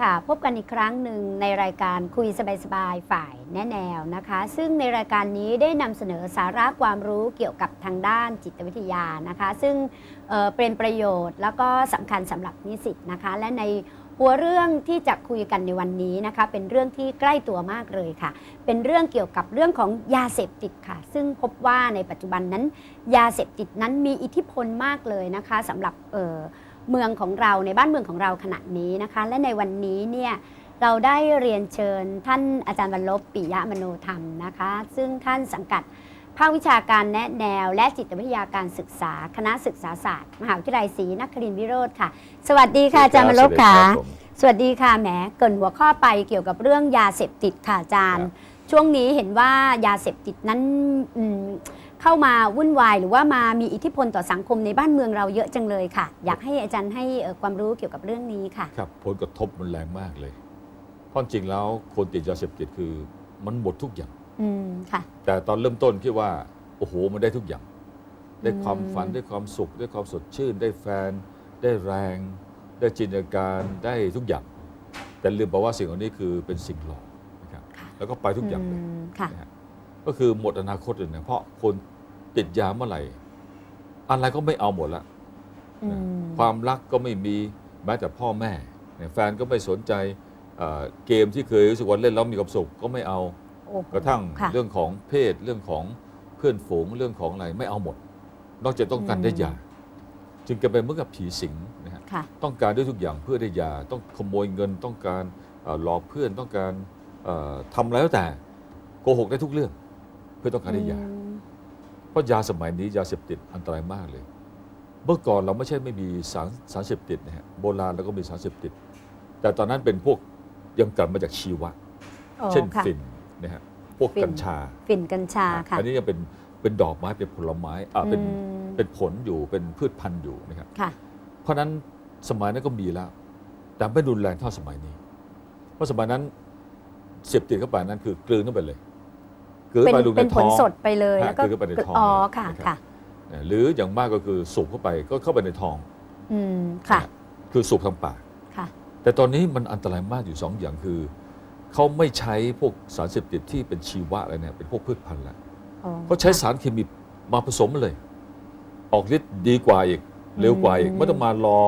ค่ะ พบกันอีกครั้งหนึ่งในรายการคุยสบายๆฝ่ายแนแนวนะคะ ซึ่งในรายการนี้ได้นำเสนอสาระความรู้เกี่ยวกับทางด้านจิตวิทยานะคะ ซึ่งเเป็นประโยชน์แล้วก็สำคัญสำหรับนิสิตนะคะ และในหัวเรื่องที่จะคุยกันในวันนี้นะคะ เป็นเรื่องที่ใกล้ตัวมากเลยค่ะ เป็นเรื่องเกี่ยวกับเรื่องของยาเสพติดค่ะ ซึ่งพบว่าในปัจจุบันนั้น ยาเสพติดนั้นมีอิทธิพลมากเลยนะคะสำหรับเอ่อ เมืองของเราในบ้านเมืองของเราขณะนี้นะคะ และในวันนี้เนี่ยเราได้เรียนเชิญท่านอาจารย์บรรลบปิยะมโนธรรมนะคะ ซึ่งท่านสังกัดภาควิชาการแนะแนว และจิตวิทยาการศึกษา คณะศึกษาศาสตร์ มหาวิทยาลัยศรีนครินทรวิโรธค่ะ สวัสดีค่ะอาจารย์บรรลบค่ะ สวัสดีค่ะแหมเกรินหัวข้อไปเกี่ยวกับเรื่องยาเสพติดค่ะอาจารย์ ช่วงนี้เห็นว่ายาเสพติดนั้นอืม เข้ามาวุ่นวาย หรือว่ามามีอิทธิพลต่อสังคมในบ้านเมืองเราเยอะจังเลยค่ะ อยากให้อาจารย์ให้เอ่อความรู้เกี่ยวกับเรื่องนี้ค่ะ ครับผลกระทบมันแรงมากเลยเพราะจริงแล้วคนติดยาเสพติดคือมันหมดทุกอย่างอืมค่ะแต่ตอนเริ่มต้นคิดว่าโอ้โหมันได้ทุกอย่าง ได้ความอืมฝันได้ความสุข ได้ความสดชื่น ได้แฟน ได้แรง ได้จินตนาการได้ทุกอย่าง แต่ลืมไปว่าสิ่งเหล่านี้คือเป็นสิ่งหลอกนะครับค่ะแล้วก็ไปทุกอย่างเลยมค่ะนะฮะ ก็คือหมดอนาคตเลยนะเพราะคนติดยาเมื่อไหร่ อะไรก็ไม่เอาหมดละอืมความรักก็ไม่มีแม้แต่พ่อแม่เนี่ยแฟนก็ไม่สนใจเอ่อเกมที่เคยรู้สึกว่าเล่นแล้วมีความสุขก็ไม่เอาโอ้โหกระทั่งค่ะเรื่องของเพศเรื่องของเพื่อนฝูงเรื่องของอะไรไม่เอาหมด นอกจากต้องการได้ยาจึงจะเป็นเหมือนกับผีสิงนะฮะค่ะต้องการได้ทุกอย่างเพื่อได้ยาต้องขโมยเงินต้องการเอ่อหลอกเพื่อนต้องการเอ่อทำอะไรแล้วแต่โกหกได้ทุกเรื่อง เพื่อต้องการได้ยาอืมเพราะยาสมัยนี้ยาเสพติดอันตรายมากเลย เมื่อก่อนเราไม่ใช่ไม่มีสารสารเสพติดนะฮะโบราณเราก็มีสารเสพติด แต่ตอนนั้นเป็นพวกยังกลับมาจากชีวะโอ้เช่นค่ะฝิ่นนะฮะพวกฝิ่นกัญชาฝิ่นกัญชาค่ะอันนี้ยังเป็นเป็นดอกไม้เป็นผลไม้อ่าเป็นอืมเป็นผลอยู่เป็นพืชพันธุ์อยู่นะครับค่ะเพราะฉะนั้นสมัยนั้นก็มีแล้ว แต่ไม่รุนแรงเท่าสมัยนี้ เพราะสมัยนั้นเสพติดเข้าไปนั้นคือกลืนเข้าไปเลย กลืนเป็นไปลงในเป็นผท้ลองสดไปเลยฮะแล้วก็คือเข้าไปในท้องอ๋อเลยค่ะนะครับค่ะนะหรืออย่างมากก็คือสูบเข้าไปก็เข้าไปในท้อง อืมค่ะนะคือสูบทางปากค่ะ แต่ตอนนี้มันอันตรายมากอยู่สองอย่างคือเขาไม่ใช้พวกสารเสพติดที่เป็นชีวะอะไรเนี่ยเป็นพวกพืชพันธุ์แล้วอ๋อเขาใช้สารเคมีมาผสมเลย ออกฤทธิ์ดีกว่าอีกเร็วกว่าอีกอืมไม่ต้องมารอ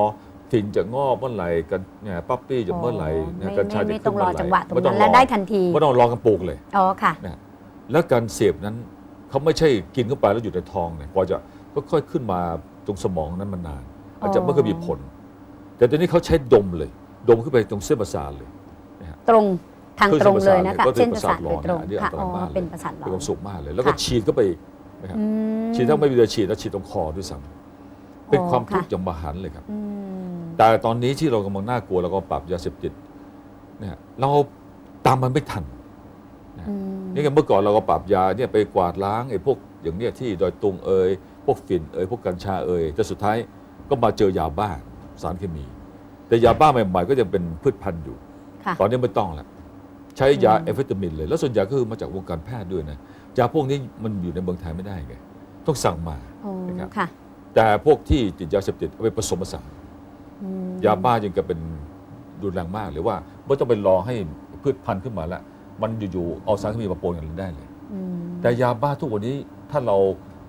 ฝิ่นจะงอกเมื่อไหร่กันเนี่ยปั๊ปปี้จะเมื่อไหร่อ๋อเนี่ยไม่กัญชาไม่จะไม่ขึ้ต้อนงรเมื่ออไหร่จังหวะตรงไม่ต้นั้องนรแล้วอได้ทันทีไม่ต้องรอกันปลูกเลยอ๋อค่ะ แล้วการเสพนั้นเขาไม่ใช่กินเข้าไปแล้วอยู่ในท้องเนี่ยกว่าจะค่อยๆขึ้นมาตรงสมองนั้นมันนาน อาจจะไม่เคยมีผล แต่ตอนนี้เขาใช้ดมเลย ดมขึ้นไปตรงเส้นประสาทเลยตรงทางคือตรงเลยนะคะเส้เส้นนปประระสาสาททโดยตรงอันนี้อัค่ะนตอ๋ราอยมากเลยเป็นประสาทหลอมีนความสุขมากเลย แล้วก็ค่ะฉีดเข้าไปอีกนะครับอืมฉีดถ้าไม่มีแต่ฉีดแล้วฉีดตรงคอด้วยซ้ำเป็นอ๋อความทุกข์ค่ะอย่างมหันต์เลยครับอืมแต่ตอนนี้ที่เรากำลังน่ากลัวเราก็ปรับยาเสพติดเนี่ยเราตามมันไม่ทัน อืมนี่ไงเมื่อก่อนเราก็ปรับยาเนี่ยไปกวาดล้างไอ้พวกอย่างเนี้ยที่ดอยตุงเอยพวกฝิ่นเอยพวกกัญชาเอยแต่สุดท้ายก็มาเจอยาบ้าสารเคมี แต่ยาบ้าใหม่ๆก็ยังเป็นพืชพันธุ์อยู่ค่ะตอนนี้ไม่ต้องแล้วใช้ยาอืมเอฟเฟตามินเลยแล้วส่วนใหญ่ก็คือมาจากวงการแพทย์ด้วยนะยาพวกนี้มันอยู่ในเมืองไทยไม่ได้ไงต้องสั่งมาอ๋อนะครับค่ะแต่พวกที่ติดยาเสพติดเอาไปผสมผสานอืมยาบ้ายังจะเป็นรุนแรงมากหรือว่าไม่ต้องไปรอให้พืชพันธุ์ขึ้นมาแล้ว มันอยู่ๆเอาสารเคมีมาปนกันได้เลย อืมแต่ยาบ้าทุกวันนี้ถ้าเรา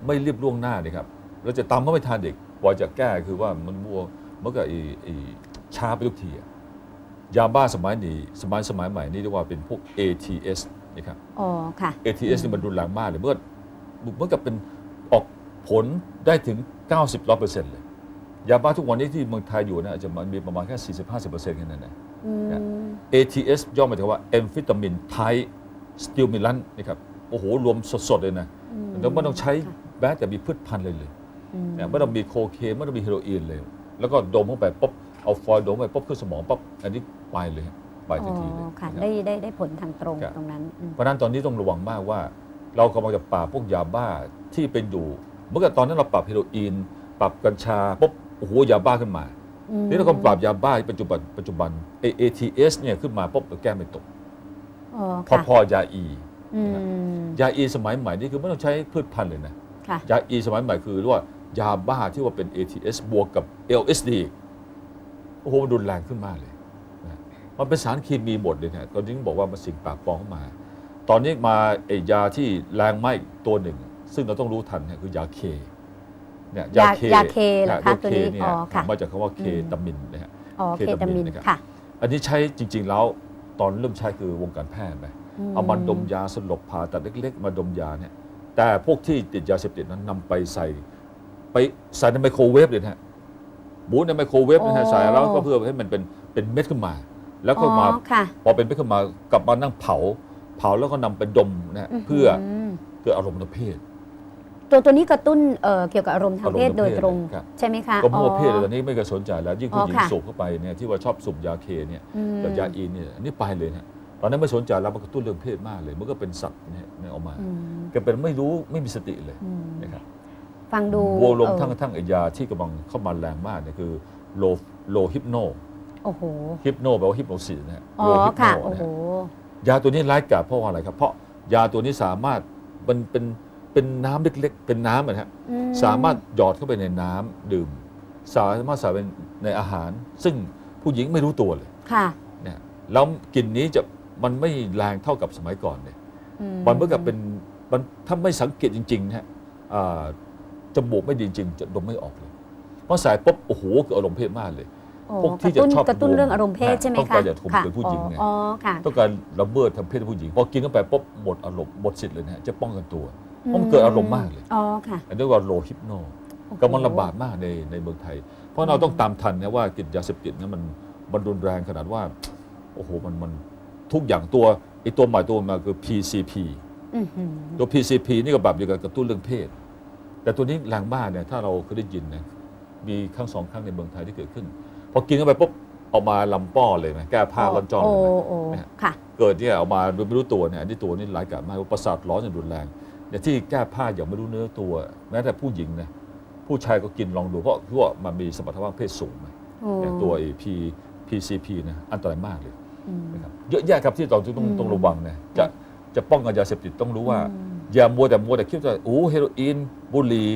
ไม่รีบล่วงหน้าเนี่ยครับเราจะตามก็ไม่ทันเด็กกว่าจะแก้คือว่ามันมัวเมื่อกับไอ้ไอ้ช้าไปทุกทีอะยาบ้าสมัยนี้สมัยสมัยใหม่นี่เรียกว่าเป็นพวก ATS นะครับ อ๋อค่ะ ATS นี่มันรุนแรงมากเลยเมื่อเมื่อกับเป็นออกผลได้ถึง 90ร้อยเปอร์เซ็นต์เลย ยาบ้าทุกวันนี้ที่เมืองไทยอยู่นะอาจจะมันมีประมาณแค่ 40-50%เปอร์เซ็นต์แค่นั้นนะ อืม ATS ย่อมาจากว่า a m p h e t a m i n e t i stimulant นะครับโอ้โห รวมสด ๆ เลยนะอืมแล้วไม่ต้องใช้ค่ะแม้แต่มีพืชพันธุ์เลยเลยอืมเนี่ยไม่ต้องมีโคเคนไม่ต้องมีเฮโรอีนเลย แล้วก็ดมเข้าไปปุ๊บเอาฟอยล์ดมเข้าไปปุ๊บขึ้นสมองปุ๊บอันนี้ไปเลยฮะไปทันทีเลยอ๋อค่ะนะครับได้ได้ได้ผลทางตรงครับตรงนั้นอืมเพราะฉะนั้นตอนนี้ต้องระวังมากว่า เรากำลังจะปราบพวกยาบ้าที่เป็นอยู่ เมื่อกี้ตอนนั้นเราปรับเฮโรอีน ปรับกัญชาปุ๊บโอ้โหยาบ้าขึ้นมาอืม นี่เราก็ปราบยาบ้าปัจจุบันปัจจุบัน ATS เนี่ยขึ้นมาปุ๊บเราแก้ไม่ตกอ๋อพอค่ะพอยาอีอืมยาอีสมัยใหม่นี่คือไม่ต้องใช้พืชพันธุ์เลยนะค่ะยาอีสมัยใหม่คือเรียกว่ายาบ้าที่ว่าเป็น ATS บวกกับ LSD โอ้โหมันรุนแรงขึ้นมากเลยนะมันเป็นสารเคมีหมดเลยนะก็ยิ่งบอกว่ามันสิ่งแปลกปลอมเข้ามา ตอนนี้มาไอ้ยาที่แรงไหม้ตัวหนึ่ง ซึ่งเราต้องรู้ทันเนี่ยคือยาเค เนี่ยยายาเคเหรอคะยาตัวนี้เนี่ยอ๋อค่ะมาจากคำว่าเคอืมตามินนะฮะอ๋อเคเคตาตามิมินนนะครับค่ะ อันนี้ใช้จริง ๆ แล้วตอนเริ่มใช้คือวงการแพทย์นะเอามาดมยาสลบผ่าตัดเล็ก ๆ มาดมยาเนี่ยแต่พวกที่ติดยาเสพติดนั้นนำไปใส่ไปใส่ในไมโครเวฟเลยนะฮะบูในไมโครเวฟนะฮะโอ้ใส่แล้วก็เพื่อให้มันเป็นเป็นเม็ดขึ้นมา แล้วก็มาอ๋อค่ะพอเป็นเม็ดขึ้นมากลับมานั่งเผา เผาแล้วก็นำไปดมนะฮะเพื่อมเกิดอารมณ์ทางเพศ ตัวตัวนี้กระตุ้นเอ่อเกี่ยวกับอารมณ์ทางเพศอารมณ์ทางเพศโดยตรงครับ ใช่ไหมคะก็มั่วเพศอ๋อตอนนี้ไม่เคยสนใจแล้วยิ่งผู้หญิงอ๋อค่ะสูบเข้าไปเนี่ยที่ว่าชอบสูบยาเคเนี่ยอืม กับยาอีนเนี่ยอันนี่ไปเลยนะตอนนั้นไม่สนใจแล้วมันกระตุ้นเรื่องเพศมากเลยมันก็เป็นสัตว์เนี่ยเนี่ยออกมาอืมแกเป็นไม่รู้ไม่มีสติเลยอืมนะครับฟังดูรวมรวมเอ่อทั้งทั้งไอ้ยาที่กำลังเข้ามาแรงมากเนี่ยคือโลโลฮิปโนโอ้โห ฮิปโนแปลว่าฮิปโนซิสนะฮะอ๋อโลฮิปโนค่ะนะโอ้โห ฮะยาตัวนี้ร้ายกาจเพราะว่าอะไรครับ เพราะยาตัวนี้สามารถมันเป็น เป็นน้ำเล็กๆ เป็นน้ำนะฮะอืสามารถหยอดเข้าไปในน้ำดื่ม สามารถใส่เป็นในอาหาร ซึ่งผู้หญิงไม่รู้ตัวเลยค่ะเนี่ยแล้วกลิ่นนี้จะมันไม่แรงเท่ากับสมัยก่อนเนี่ยอืมันเหมือนกับเป็นมันถ้าไม่สังเกตจริงๆนะฮะอ่าจมูกไม่ดีจริงจะดมไม่ออกเลยเพราะสายปุ๊บโอ้โหเกิดอารมณ์เพศมากเลยโอ้พวกที่กระตุ้นจะชอบกระตุ้นบวมเรื่องอารมณ์เพศใช่ไหมต้องคะการจะข่มค่ะขืนผู้หญิงไงอ๋อค่ะต้องการละเมิดทางเพศผู้หญิงพอกินเข้าไปปุ๊บหมดอารมณ์หมดสิทธิ์เลยนะฮะจะป้องกันตัว เพราะมันเกิดอารมณ์มากเลยอ๋อค่ะอันนี้เรียกว่าโลฮิปโนโอ้โหกำลังระบาดมากในในเมืองไทย เพราะเราต้องตามทันนะว่ากินยาเสพติดเนี่ยมันมันรุนแรงขนาดว่า โอ้โหมันมันทุกอย่างตัวไอตัวใหม่ตัวมาคือ PCP อื้อหือตัว PCP นี่ก็แบบเดียวกับกระตุ้นเรื่องเพศ แต่ตัวนี้แรงมากเนี่ยถ้าเราเคยได้ยินนะมีครั้งสองครั้งในเมืองไทยที่เกิดขึ้น พอกินเข้าไปปุ๊บออกมาลำป้อเลยไหมแก้ผ้าร้อนจอนโอ้เลยไหมโอ้เนี่ยค่ะเกิดเนี่ยออกมาโดยไม่รู้ตัวเนี่ยอันนี้ตัวนี้ร้ายกาจมากว่าประสาทร้อนอย่างรุนแรง เนี่ยที่แก้ผ้าอย่างไม่รู้เนื้อตัว แม้แต่ผู้หญิงนะผู้ชายก็กินลองดูเพราะเพราะว่ามันมีสมรรถภาพเพศสูงไหมโอ้อย่างตัวไอ้ P PCP นะอันตรายมากเลยอืมนะครับเยอะแยะครับที่เราต้องอืมต้องระวังนะจะจะป้องกันยาเสพติดต้องรู้ว่าอืมอย่ามัวแต่มัวแต่คิดว่าโอ้เฮโรอีนบุหรี่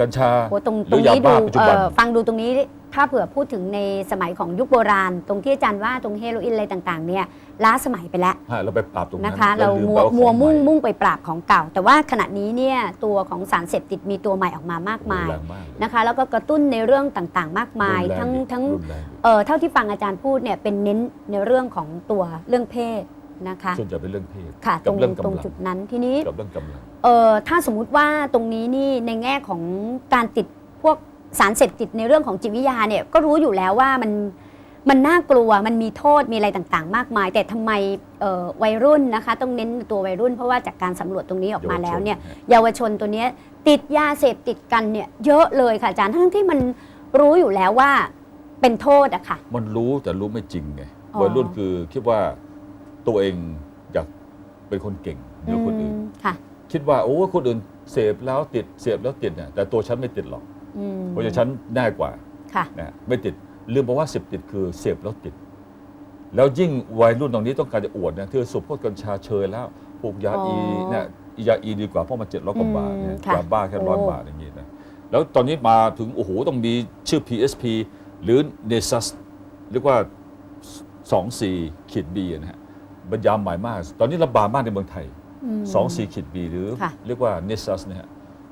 กัญชาโอ้ตรงหตรืรงอยานี้บ้าดูปัจจุบันเอ่อฟังดูตรงนี้ถ้าเผื่อพูดถึงในสมัยของยุคโบราณ ตรงที่อาจารย์ว่าตรงเฮโรอีนอะไรต่างๆเนี่ยล้าสมัยไปแล้ว ฮะเราไปปราบตรงนั้นนะคะแล้เราลืมัวไปามัวของมุ่งใหมุ่งไปปราบของเก่า แต่ว่าขณะนี้เนี่ยตัวของสารเสพติดมีตัวใหม่ออกมามากมายรุนแรงมากเลยนะคะ แล้วก็กระตุ้นในเรื่องต่างๆ มากมาย รุนแรงทั้งดิทั้งรุนแรงดิเอ่อเท่าที่ฟังอาจารย์พูดเนี่ยเป็นเน้นในเรื่องของตัวเรื่องเพศ นะคะ ส่วนใหญ่เป็นเรื่องเพศค่ะตกัรงเรื่องตรงกำลังจุดนั้นทีนี้กับเรื่องกำลัง เอ่อถ้าสมมุติว่าตรงนี้นี่ในแง่ของการติดพวกสารเสพติดในเรื่องของจิตวิทยาเนี่ยก็รู้อยู่แล้วว่ามันมันน่ากลัวมันมีโทษมีอะไรต่างๆ มากมาย แต่ทำไมเอ่อวัยรุ่นนะคะ ต้องเน้นตัววัยรุ่นเพราะว่าจากการสำรวจตรงนี้ออกมาแล้วเนี่ย เยาวชนตัวเนี้ยติดยาเสพติดกันเนี่ยเยอะเลยค่ะอาจารย์ทั้งที่มันรู้อยู่แล้วว่าเป็นโทษอะค่ะ มันรู้แต่รู้ไม่จริงไงอ๋อ วัยรุ่นคือคิดว่า ตัวเองอยากเป็นคนเก่งเหรือคนอื่นมค่ะ คิดว่าโอ้คนอื่นเสพแล้วติดเสพแล้วติดเนี่ยแต่ตัวฉันไม่ติดหรอกอืมเพราะฉะนั้นฉันแน่กว่าค่ะนะไม่ติดลืมบอกว่าเสพติดคือเสพแล้วติด แล้วยิ่งวัยรุ่นตรงนี้ต้องการจะอวดนะเธอสูบพวกกัญชาเชยแล้วปลูกยาอีอ๋อเนี่ยยาอีดีกว่าเพราะมันเจ็ดร้อยกว่าบาทเนี่ยอืมค่ะยาบ้าแค่ร้อยโอ้บาทอย่างนี้นะแล้วตอนนี้มาถึงโอ้โหต้องมีชื่อ PSP หรือ Nessus เรียกว่า 24ขีด B นะฮะ บรรยามใหม่มาก ตอนนี้ระบาดมากในเมืองไทยม24ขีด B หรือค่ะ เรียกว่า Nessus นะฮะ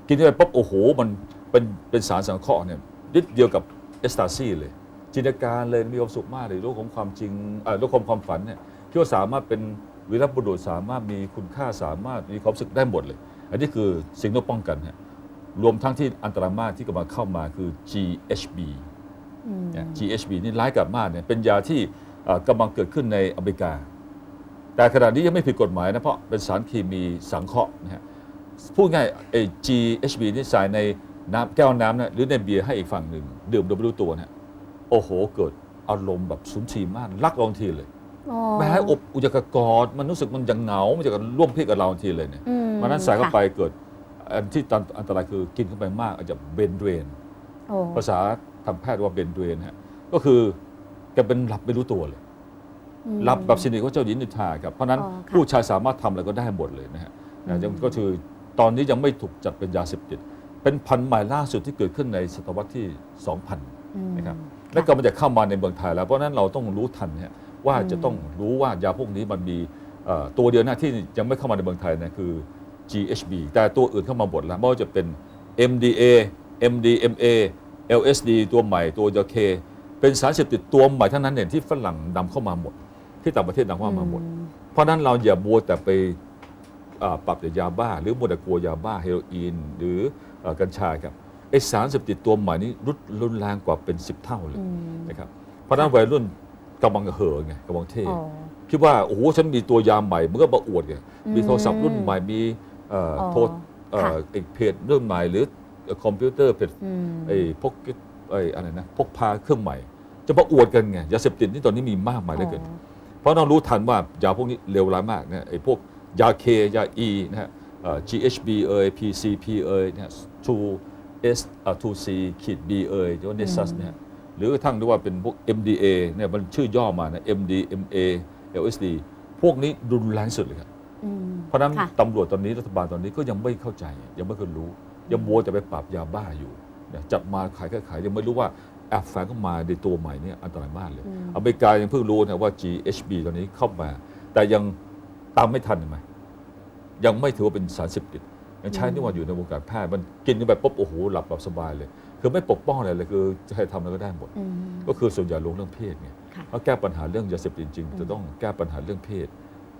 กินเข้าไปปุ๊บโอ้โห มันเป็นเป็นสารสังเคราะห์เนี่ยนิดเดียวกับเอสตาซีเลย จินตนาการเลยมีความสุขมากเลยโลกของความจริงเอ่อโลกของความฝันเนี่ยที่ว่าสามารถเป็นวีรบุรุษสามารถมีคุณค่าสามารถมีความสุขได้หมดเลย อันนี้คือสิ่งที่ต้องป้องกันฮะรวมทั้งที่อันตรายมากที่กำลังเข้ามาคือ GHB อืม เนี่ย GHB นี่ร้ายกาจมากเนี่ยเป็นยาที่เอ่อกำลังเกิดขึ้นในอเมริกา แต่ขณะนี้ยังไม่ผิดกฎหมายนะ เพราะเป็นสารเคมีสังเคราะห์นะฮะพูดง่ายไอ้ GHB นี่ใส่ในน้ำแก้วน้ำนะหรือในเบียร์ให้อีกฝั่งหนึ่งดื่มโดยไม่รู้ตัวนะโอ้โหเกิดอารมณ์แบบสุนทรีย์มากรักเราทันทีเลยอ๋อแม้อบอุจจกอดมันรู้สึกมันยังเหงา มันจะร่วมเพศกับเราทันทีเลยเนี่ยอืมมันนั้นใส่เข้าค่ะไปเกิดอันที่อันตรายคือกินเข้าไปมากอาจจะเบนเดรนโอ้ภาษาทางแพทย์ว่าเบนเดรนฮะก็คือแกเป็นหลับไม่รู้ตัวเลย อืมหลับแบบสินิก็เจ้าหญิงนิทราครับเพราะฉะนั้นอ๋อค่ะ ผู้ชายสามารถทำอะไรก็ได้หมดเลยนะฮะอืมนะยังก็คือตอนนี้ยังไม่ถูกจัดเป็นยาเสพติดเป็นพันธุ์ใหม่ล่าสุดที่เกิดขึ้นในศตวรรษที่ 2000อืมนะครับ และก็มันจะเข้ามาในเมืองไทยแล้วเพราะฉะนั้นเราต้องรู้ทันเนี่ยว่าจะต้องรู้ว่ายาพวกนี้มันมีเอ่อตัวเดียวนะที่ยังไม่เข้ามาในเมืองไทยนะคือ GHB แต่ตัวอื่นเข้ามาหมดแล้วไม่ว่าจะเป็น MDA MDMA LSD ตัวใหม่ตัวยาเค เป็นสารเสพติดตัวใหม่ทั้งนั้นเนี่ยที่ฝรั่งนำเข้ามาหมด ที่ต่างประเทศนำเข้ามาหมด เพราะฉะนั้นเราอย่าบัวแต่ไปอ่าปรับแต่ยาบ้า หรือมัวแต่กลัวยาบ้าเฮโรอีน หรือเอ่อกัญชาครับไอสารเสพติดตัวใหม่นี้รุนรุนแรงกว่าเป็น 10 เท่าเลยอืมนะครับเพราะฉะนั้นวัยรุ่นกำลังเห่อไงกำลังเท่อ๋อคิดว่าโอ้โหฉันมีตัวยาใหม่มันก็มาอวดไงมีโทรศัพท์รุ่นใหม่มีเอ่ออ๋อโทรเอ่อค่ะไอ้เพจรุ่นใหม่หรือคอมพิวเตอร์เพจอืมไอ้พกไอ้อะไรนะพกพาเครื่องใหม่ จะมาอวดกันไงยาเสพติดนี่ตอนนี้มีมากมายเหลือเกิน เพราะเรารู้ทันว่ายาพวกนี้เลวร้ายมากนะไอ้พวกยาเคยา E นะฮะเอ่อ GHB เอ่ย PCP เอ่ยนะฮะ 2S อ่า 2C ขีด B เอ่ยหรือว่า Nexus เนี่ยฮะหรือกระทั่งด้วยว่าเป็นพวก MDA เนี่ยมันชื่อย่อมานะ MDMA LSD พวกนี้รุนแรงสุดเลยครับอืมเพราะฉะนั้นค่ะตำรวจตอนนี้รัฐบาลตอนนี้ก็ยังไม่เข้าใจ ยังไม่เคยรู้ ยังมัวแต่ไปปราบยาบ้าอยู่นะจับมาขายก็ขายยังไม่รู้ว่า แอบแฝงเข้ามาในตัวใหม่เนี่ยอันตรายมากเลยอืมอเมริกายังเพิ่งรู้นะว่า GHB ตอนนี้เข้ามา แต่ยังตามไม่ทันเห็นไหมยังไม่ถือว่าเป็นสารเสพติดยังใช้นี่ว่าอยู่ในวงการแพทย์มันกินกันไปปุ๊บโอ้โหหลับแบบสบายเลย คือไม่ปกป้องอะไรเลยคือจะให้ทำอะไรก็ได้หมดอืมก็คือส่วนใหญ่ลงเรื่องเพศไงค่ะถ้าแก้ปัญหาเรื่องยาเสพติดจริงอืมจะต้องแก้ปัญหาเรื่องเพศ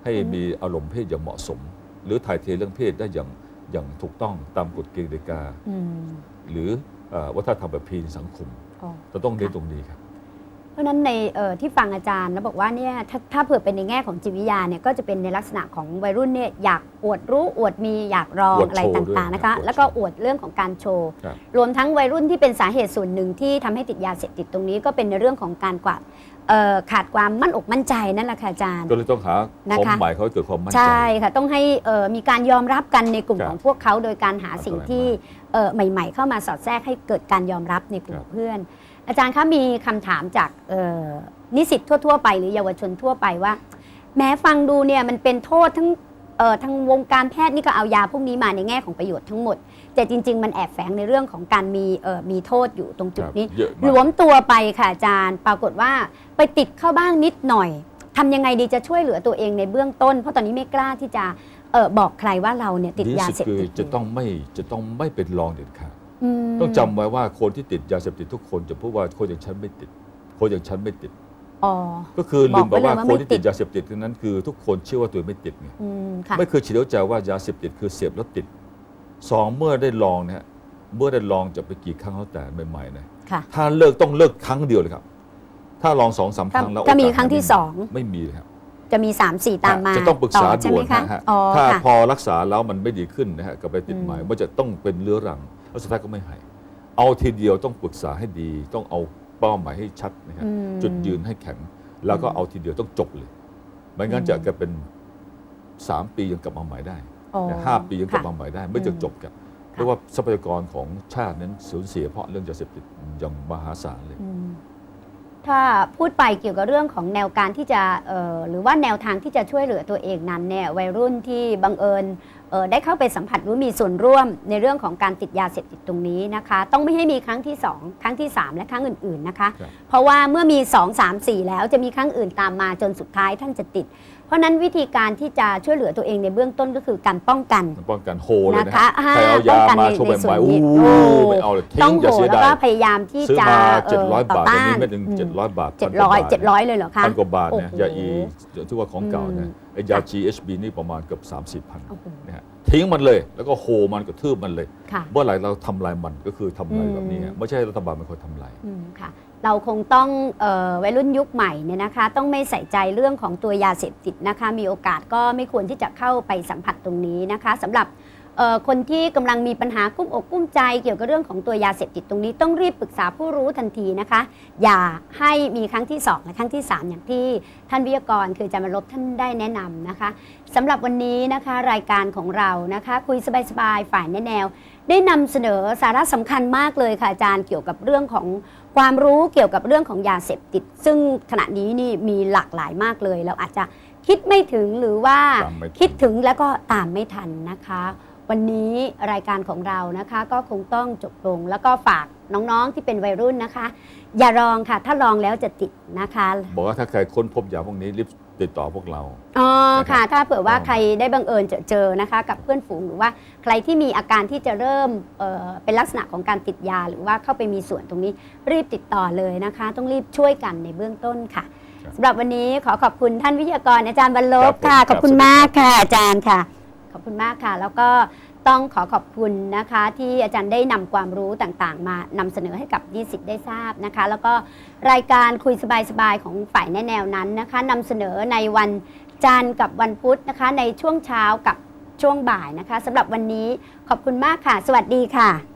ให้อืมมีอารมณ์เพศอย่างเหมาะสม หรือถ่ายเทเรื่องเพศได้อย่างอย่างถูกต้องตามกฎเกณฑ์กติกาอืมหรือเอ่อวัฒนธรรมแบบพีนสังคมอ๋อ จะต้องเน้นตรงนี้ครับ เพราะฉะนั้นในเอ่อที่ฟังอาจารย์แล้วบอกว่าเนี่ยถ้าถ้าเผื่อเป็นในแง่ของจิตวิทยาเนี่ยก็จะเป็นในลักษณะของวัยรุ่นเนี่ยอยากอวดรู้อวดมีอยากลองอวดอะไรโชว์ต่างๆด้วยนะคะอวดแล้วก็โชว์อวดเรื่องของการโชว์ ครับ รวมทั้งวัยรุ่นที่เป็นสาเหตุส่วนหนึ่งที่ทำให้ติดยาเสพติดตรงนี้ก็เป็นในเรื่องของการกวาดเอ่อขาดความมั่นอกมั่นใจนั่นแหละค่ะอาจารย์ ก็เลยต้องหานะความคะ หมายเขาให้เกิดความมั่นใจ ใช่ค่ะต้องให้เอ่อมีการยอมรับกันในกลุ่มครับของพวกเขาโดยการหาสิ่งอันตรายที่มากเอ่อใหม่ ๆ เข้ามาสอดแทรกให้เกิดการยอมรับในกลุ่คมรับ เพื่อน อาจารย์คะมีคำถามจากเอ่อนิสิตทั่ว ๆ ไป หรือเยาวชนทั่วไปว่า แม้ฟังดูเนี่ยมันเป็นโทษทั้งเอ่อทางวงการแพทย์นี่ก็เอายาพวกนี้มาในแง่ของประโยชน์ทั้งหมด แต่จริง ๆ มันแอบแฝงในเรื่องของการมีเอ่อมีโทษอยู่ตรงจุดครับนี้เยอะหลมาวกมตัวไปค่ะอาจารย์ ปรากฏว่าไปติดเข้าบ้างนิดหน่อยทำยังไงดีจะช่วยเหลือตัวเองในเบื้องต้น เพราะตอนนี้ไม่กล้าที่จะเออบอกใครว่าเราเนี่ยติดดียาสุดเสพคือติดจะต้องไม่จะต้องไม่เป็นรองเด็ดขาดม ต้องจำไว้ว่าคนที่ติดยาเสพติดทุกคนจะพูดว่าคนอย่างฉันไม่ติด คนอย่างฉันไม่ติด อ๋อ ก็คือลืมไปบอกไว้เลยว่าว่าคไม่นที่ติติดด ยาเสพติดนั้นคือ ทุกคนเชื่อว่าตัวเองไม่ติดไงอืมค่ะ ไม่เคยฉีดเข้าใจว่ายาเสพติดคือเสพแล้วติดสองเมื่อได้ลองนะฮะเมื่อได้ลองจะไปกี่ครั้งแล้วแต่ใหม่ๆนะค่ะ ถ้าเลิกต้องเลิกครั้งเดียวเลยครับ ถ้าลองสองสามคถ้ารั้งแล้วถ้ามีโอกาสครั้งที่หายสอง ไม่มีเลยครับ จะมี 3 4 ตามมาจะต้องปรึกษาใช่ด่ไหวมนคะนะฮะ อ๋อถ้าค่ะ พอรักษาแล้วมันไม่ดีขึ้นนะฮะก็ไปติดอืมใหม่มันจะต้องเป็นเรื้อรัง แล้วสุดท้ายก็ไม่หายเอาทีเดียวต้องปรึกษาให้ดี ต้องเอาเป้าหมายให้ชัดนะฮะอืม จุดยืนให้แข็ง แล้วก็เอาทีเดียวต้องจบเลยไม่งั้นอืมจะกลายเป็นสามปียังกลับมาใหม่ได้อ๋อนะห้าปียังกลับค่ะ มาใหม่ได้ ไม่จะจบกับเพราะว่าทรัพยากรของชาตินั้นสูญเสียเพราะเรื่องยาเสพติดอย่างมหาศาลเลย อืมถ้าพูดไปเกี่ยวกับเรื่องของแนวการที่จะเอ่อหรือว่าแนวทางที่จะช่วยเหลือตัวเองนั้นเนี่ยวัยรุ่นที่บังเอิญเอ่อ ได้เข้าไปสัมผัสหรือมีส่วนร่วมในเรื่องของการติดยาเสพติดตรงนี้นะคะ ต้องไม่ให้มีครั้งที่ 2 ครั้งที่ 3 และครั้งอื่นๆนะคะครับเพราะว่าเมื่อมี 2 3 4 แล้วจะมีครั้งอื่นตามมาจนสุดท้ายท่านจะติดเพ ราะฉะนั้นวิธีการที่จะช่วยเหลือตัวเองในเบื้องต้นก็คือการป้องกันป้องกันโฮเลยนะนะคะฮะใครเอายาป้องกันมาในโชว์ในส่ใหวนม่ๆนี้อู้โอ้ไม่เอาเลยทิ้ต้องงอย่าโหเสียแล้วดายก็พยายามที่ซื้อจะมาเเจ็ดร้อยต่บาทอันต้นี้เม็ดหนึ่งอืมเจ็ดร้อยบาทเจ็ดร้อยเจ็ดร้อยเลยเหรอคะพันกว่าบาทโอ้เนี่ยโหยาอีที่ว่าของเก่าอืเนี่ยมไอ้ยา GHB นี่ประมาณเกือบสามสี่พันโอ้โหนะฮะทิ้งมันเลย แล้วก็โฮมันกระทืบมันเลยค่ะเมื่อไหร่เราทำลายมันก็คือทำลายอืมแบบนี้ฮะไม่ใช่รัฐบาลเป็นคนทำลายอืมค่ะ เราคงต้องออวัยรุ่นยุคใหม่เนี่ยนะคะ ต้องไม่ใส่ใจเรื่องของตัวยาเสพติดนะคะ มีโอกาสก็ไม่ควรที่จะเข้าไปสัมผัสตรงนี้นะคะสำหรับคนที่กำลังมีปัญหากุ้มอกกุ้มใจ เกี่ยวกับเรื่องของตัวยาเสพติดตรงนี้ต้องรีบปรึกษาผู้รู้ทันทีนะคะ อย่าให้มีครั้งที่ 2 และครั้งที่ 3 อย่างที่ท่านวิทยากรคือจามารบท่านได้แนะนำนะคะสำหรับวันนี้นะคะรายการของเรานะคะ คุยสบายๆฝ่ายแนแนว ได้นำเสนอสาระสำคัญมากเลยค่ะอาจารย์เกี่ยวกับเรื่องของ ความรู้เกี่ยวกับเรื่องของยาเสพติด ซึ่งขณะนี้นี่มีหลากหลายมากเลย เราอาจจะคิดไม่ถึงหรือว่าตามไม่ทัน คิดถึงแล้วก็ตามไม่ทันนะคะ วันนี้รายการของเรานะคะก็คงต้องจบลง แล้วก็ฝากน้องๆที่เป็นวัยรุ่นนะคะ อย่าลองค่ะ ถ้าลองแล้วจะติดนะคะ บอกว่าถ้าใครค้นพบยาพวกนี้รีบ ติดต่อพวกเรา อ๋อค่ะนะครับถ้าเผื่อว่าอ๋อใครได้บังเอิญเจอเจอนะคะ กับเพื่อนฝูงหรือว่าใครที่มีอาการที่จะเริ่มเอ่อเป็นลักษณะของการติดยา หรือว่าเข้าไปมีส่วนตรงนี้รีบติดต่อเลยนะคะ ต้องรีบช่วยกันในเบื้องต้นค่ะสำหรับวันนี้ขอขอบคุณท่านวิทยากรอาจารย์บรรลบค่ะ ขอบคุณมากค่ะอาจารย์ค่ะ ขอบคุณมากค่ะ แล้วก็ ต้องขอขอบคุณนะคะที่อาจารย์ได้นำความรู้ต่างๆ มานำเสนอให้กับนิสิตได้ทราบนะคะ แล้วก็รายการคุยสบายๆของฝ่ายแนะแนวนั้นนะคะนำเสนอในวันจันทร์กับวันพุธนะคะ ในช่วงเช้ากับช่วงบ่ายนะคะสำหรับวันนี้ขอบคุณมากค่ะ สวัสดีค่ะ